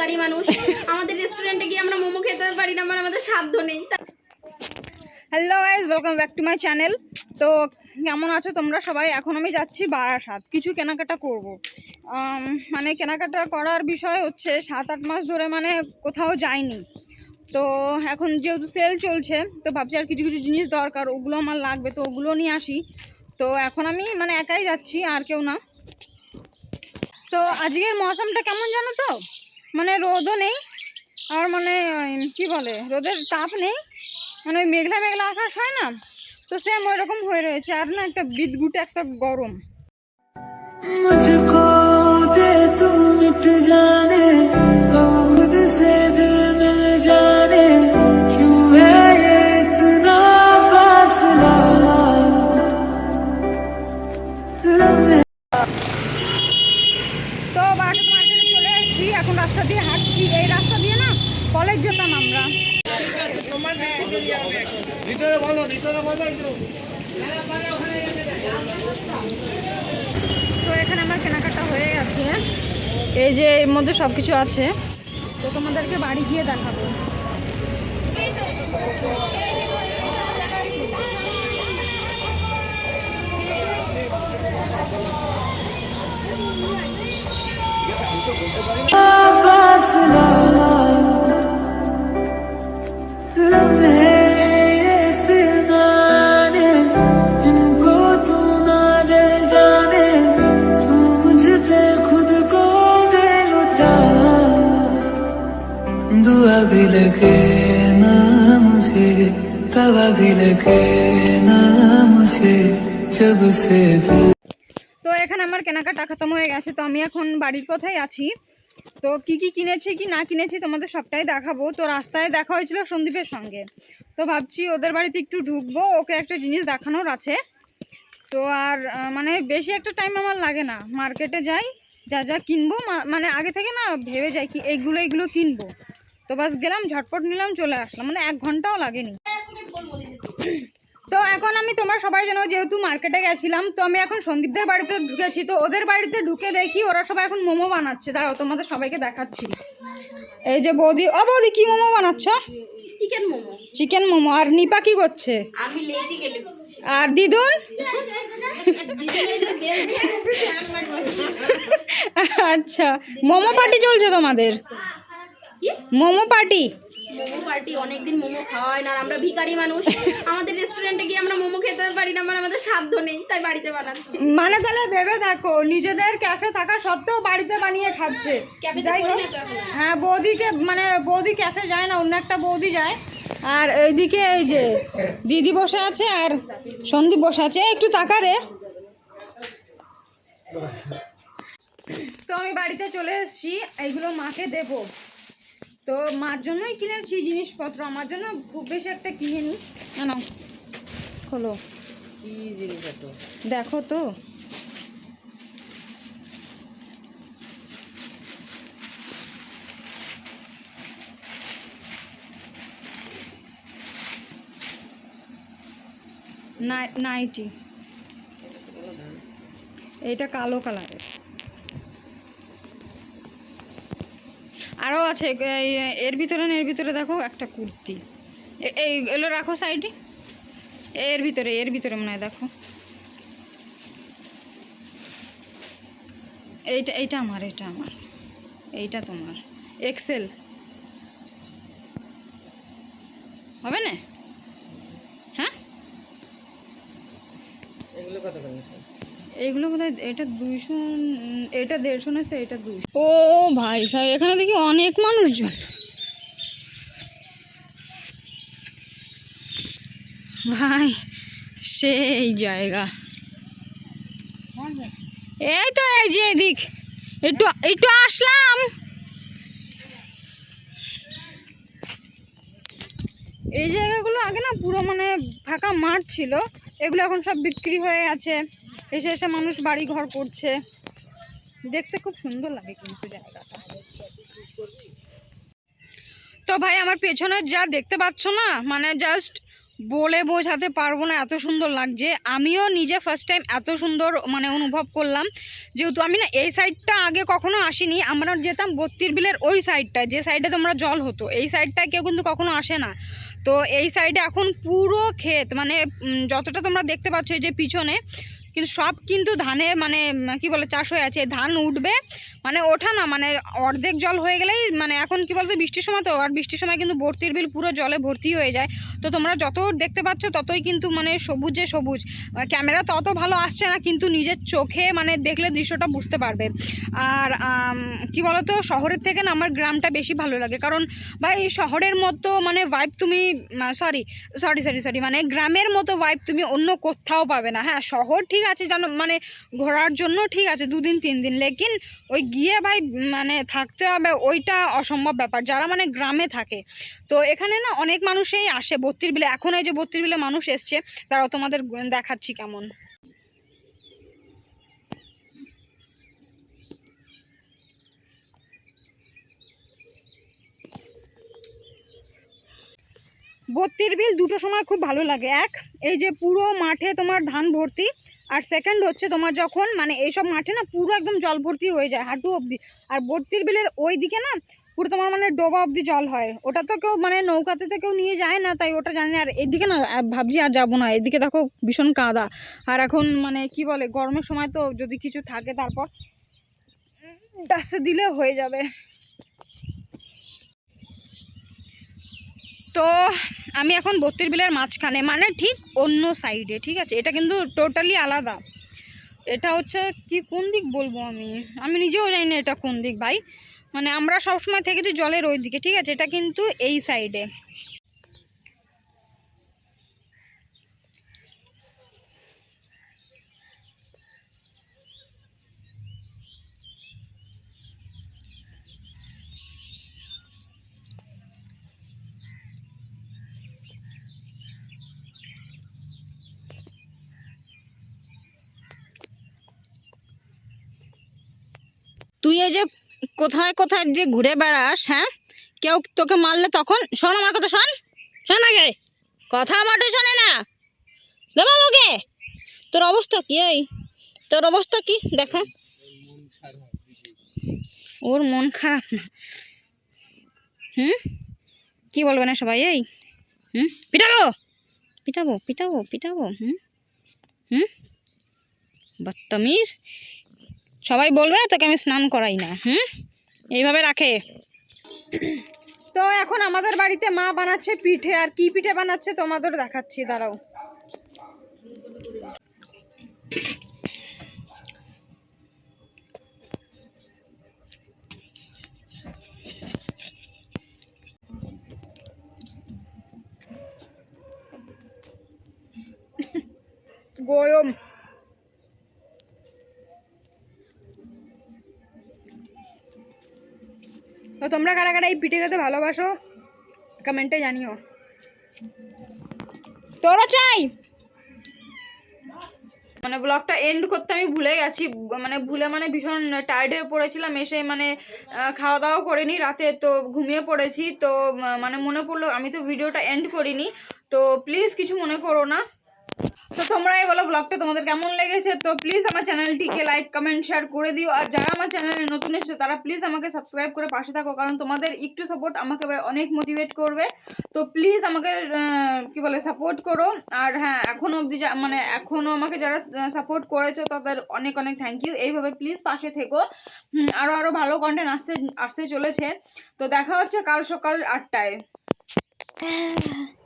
ভিখারি মানুষ। আমাদের রেস্টুরেন্টে গিয়ে আমরা মোমো খেতে পারি না মানে আমাদের সাধ্য নেই। Hello guys welcome back to my channel তো কেমন আছো তোমরা সবাই? এখন আমি যাচ্ছি বারাসাত। কিছু কেনাকাটা করব। মানে কেনাকাটা করার বিষয় হচ্ছে সাত আট মাস ধরে মানে কোথাও যাইনি। তো এখন যেহেতু সেল চলছে, তো ভাবছি আর কিছু কিছু জিনিস দরকার, ওগুলো আমার লাগবে, তো ওগুলো নিয়ে আসি। তো এখন আমি মানে একাই যাচ্ছি, আর কেউ না। তো আজকের মৌসুমটা কেমন জানো তো? মানে রোদও নেই, আর মানে কি বলে, রোদের তাপ নেই। মানে ওই মেঘলা মেঘলা আকাশ হয় না? তো সেম ওই রকম হয়ে রয়েছে, আর না একটা বিদগুটে একটা গরম। জানে তো এখানে আমার কেনাকাটা হয়ে গেছে। এই যে এর মধ্যে সব কিছু আছে। তো তোমাদেরকে বাড়ি গিয়ে দেখাবো। তো এখানে আমার কেনাকাটা খতম হয়ে গেছে, তো আমি এখন বাড়ির কোথায় আছি। তো কি কি কিনেছি, কি না কিনেছি তোমাদের সবটাই দেখাবো। তো রাস্তায় দেখা হয়েছিল সন্দীপের সঙ্গে। তো ভাবছি ওদের বাড়িতে একটু ঢুকবো, ওকে একটা জিনিস দেখানোর আছে। তো আর মানে বেশি একটা টাইম আমার লাগে না। মার্কেটে যাই, যা যা কিনবো মানে আগে থেকে না ভেবে যাই কি, এইগুলো এইগুলো কিনবো। তো বাস গেলাম, ঝটপট নিলাম, চলে আসলাম। মানে এক ঘন্টাও লাগেনি। তো এখন আমি তোমরা সবাই জানো যেহেতু মার্কেটে গেছিলাম তো আমি এখন সন্দীপদের বাড়িতে ঢুকেছি। তো ওদের বাড়িতে ঢুকে দেখি ওরা সবাই এখন মোমো বানাচ্ছে। দাঁড়াও তোমাদের সবাইকে দেখাচ্ছি। এই যে বৌদি ও বৌদি কি মোমো বানাচ্ছ? চিকেন মোমো। চিকেন মোমো। আর নিপা কি করছে? আমি লেজি কেটে আর দিদুন? আচ্ছা মোমো পার্টি চলছে তোমাদের? মোমো পার্টি? মোমো পার্টি অনেকদিন মোমো খাওয়া হয় না আর আমরা ভিখারি মানুষ। আমাদের রেস্টুরেন্টে গিয়ে আমরা মোমো খেতে পারি না মানে আমাদের সাধ্য নেই তাই বাড়িতে বানাচ্ছি। মানে তাহলে ভেবে দেখো নিজেদের ক্যাফে থাকা সত্ত্বেও বাড়িতে বানিয়ে খাচ্ছে। যাই হোক। হ্যাঁ বৌদিকে মানে বৌদি ক্যাফে যায় না অন্য একটা বৌদি যায়। আর এইদিকে এই যে দিদি বসে আছে আর সন্দীপ বসে আছে। একটু তাকারে তো আমি বাড়িতে চলে এসেছি এইগুলো মাকে দেব। তো মার জন্যই কিনেছি জিনিসপত্র। আমার জন্য খুব বেশি একটা কিনে নি না হলো দেখো তো। নাই- নাইটি এইটা কালো কালারের আরও আছে এর ভিতরে এর ভিতরে দেখো একটা কুর্তি। এই এগুলো রাখো সাইডে। এর ভিতরে এর ভিতরে মনে হয় দেখো। এইটা এইটা আমার এটা আমার। এইটা তোমার। এক্সেল। হবে না হ্যাঁ এইগুলো বোধহয় এটা দুইশো এটা দেড়শো না এটা দুইশো। ও ভাই সাহেব এখানে দেখি অনেক মানুষজন। ভাই, সেই জায়গা। এই তো, এই যে এদিক। একটু একটু আসলাম। এই জায়গাগুলো আগে না পুরো মানে ফাঁকা মাঠ ছিল। এগুলো এখন সব বিক্রি হয়ে আছে এসে এসে মানুষ বাড়ি ঘর করছে। দেখতে খুব সুন্দর লাগে কিন্তু জায়গাটা। তো ভাই, আমার পেছনে যা দেখতে পাচ্ছ না মানে জাস্ট বলে বোঝাতে পারব না এত সুন্দর লাগছে। আমিও নিজে ফার্স্ট টাইম এত সুন্দর মানে অনুভব করলাম। যেহেতু আমি না এই সাইডটা আগে কখনো আসিনি, আমরা যেতাম বত্রির বিলের ওই সাইডটায় যে সাইডে তোমরা জল হতো, এই সাইডটায় কেউ কিন্তু কখনো আসে না। তো এই সাইডে এখন পুরো ক্ষেত মানে যতটা তোমরা দেখতে পাচ্ছ এই যে পিছনে কিন্তু সব কিন্তু ধানে মানে কি বলে, চাষ হয়ে আছে। ধান উঠবে মানে ওঠা না মানে অর্ধেক জল হয়ে গেলেই মানে এখন কি বলতো, বৃষ্টির সময় তো, আর বৃষ্টির সময় কিন্তু ভর্তির বিল পুরো জলে ভর্তি হয়ে যায়। তো তোমরা যত দেখতে পাচ্ছ, ততই কিন্তু মানে সবুজে সবুজ। ক্যামেরা তত ভালো আসছে না, কিন্তু নিজের চোখে মানে দেখলে দৃশ্যটা বুঝতে পারবে। আর কি বলতো, শহরের থেকে না, আমার গ্রামটা বেশি ভালো লাগে। কারণ ভাই শহরের মতো মানে ভাইব তুমি সরি সরি সরি সরি মানে গ্রামের মতো ভাইব তুমি অন্য কোথাও পাবে না। হ্যাঁ শহর ঠিক আছে জানো মানে ঘোরার জন্য ঠিক আছে, দুদিন তিন দিন লেকিন ওই গিয়ে ভাই মানে থাকতে হবে, ওইটা অসম্ভব ব্যাপার। যারা মানে গ্রামে থাকে। তো এখানে না অনেক মানুষই আসে বত্রির বিলে। এখন এই যে বত্রির বিলে মানুষ এসছে, তারাও তোমাদের দেখাচ্ছি কেমন। বত্রির বিল দুটো সময় খুব ভালো লাগে। এক, এই যে পুরো মাঠে তোমার ধান ভর্তি আর সেকেন্ড হচ্ছে তোমার যখন মানে এইসব মাঠে না পুরো একদম জল ভর্তি হয়ে যায়, হাঁটু অবধি। আর বত্রির বিলের ওই দিকে না পুরো তোমার মানে ডোবা অবধি জল হয়। ওটা তো কেউ মানে নৌকাতে তো কেউ নিয়ে যায় না, তাই ওটা জানি। আর এদিকে না ভাবছি আর যাব না। এদিকে দেখো ভীষণ কাদা। আর এখন মানে কি বলে, গরমের সময় তো যদি কিছু থাকে তারপর ডাসে দিলে হয়ে যাবে। তো আমি এখন বত্রির বিলের মাঝখানে মানে ঠিক অন্য সাইডে ঠিক আছে? এটা কিন্তু টোটালি আলাদা। এটা হচ্ছে কি, কোন দিক বলব আমি? আমি নিজেও জানি না এটা কোন দিক ভাই। মানে আমরা সবসময় থেকেছি জলের ওই দিকে ঠিক আছে? এটা কিন্তু এই সাইডে তুই এই যে কোথায় কোথায় যে ঘুরে বেড়াস হ্যাঁ? কেউ তোকে মারলে তখন? শোন আমার কথা, শোন। শোন আগে। কথা আমারটা শোনে না। দেবো ওকে তোর অবস্থা কি এই? তোর অবস্থা কি? দেখা। ওর মন খারাপ না। হুম? কি বলবে না সবাই, এই? হুম? পিটাবো? পিটাবো পিটাবো পিটাবো, হুম? হুম? বদতমিজ? সবাই বলবে, তোকে আমি স্নান করাই না। হুম? এইভাবে রাখে। তো এখন আমাদের বাড়িতে মা বানাচ্ছে পিঠে, আর কি পিঠে বানাচ্ছে তোমাদের দেখাচ্ছি, দাঁড়াও। গরম। তো তোমরা কারা কারা এই পিঠে খেতে ভালোবাসো কমেন্টে জানিও। তোরও চাই? মানে ব্লগটা এন্ড করতে আমি ভুলে গেছি মানে ভুলে মানে ভীষণ টায়ার্ড হয়ে পড়েছিলাম, এসে মানে খাওয়া দাওয়া করিনি, রাতে তো ঘুমিয়ে পড়েছি, তো মানে মনে পড়ল, আমি তো ভিডিওটা এন্ড করিনি, তো প্লিজ কিছু মনে করো না। তো তোমরা এই বলো ব্লগটা তোমাদের কেমন লেগেছে? তো প্লিজ আমার চ্যানেলটিকে লাইক কমেন্ট শেয়ার করে দিও। আর যারা আমার চ্যানেলে নতুন এসেছে, তারা প্লিজ আমাকে সাবস্ক্রাইব করে পাশে থাকো, কারণ তোমাদের একটু সাপোর্ট আমাকে অনেক মোটিভেট করবে। তো প্লিজ আমাকে কি বলে সাপোর্ট করো। আর হ্যাঁ এখনও অবধি মানে এখনও আমাকে যারা সাপোর্ট করেছ, তাদের অনেক অনেক থ্যাংক ইউ এইভাবে প্লিজ পাশে থেকো। আরও আরও ভালো কন্টেন্ট আসতে আসতে চলেছে। তো দেখা হচ্ছে কাল সকাল আটটায়।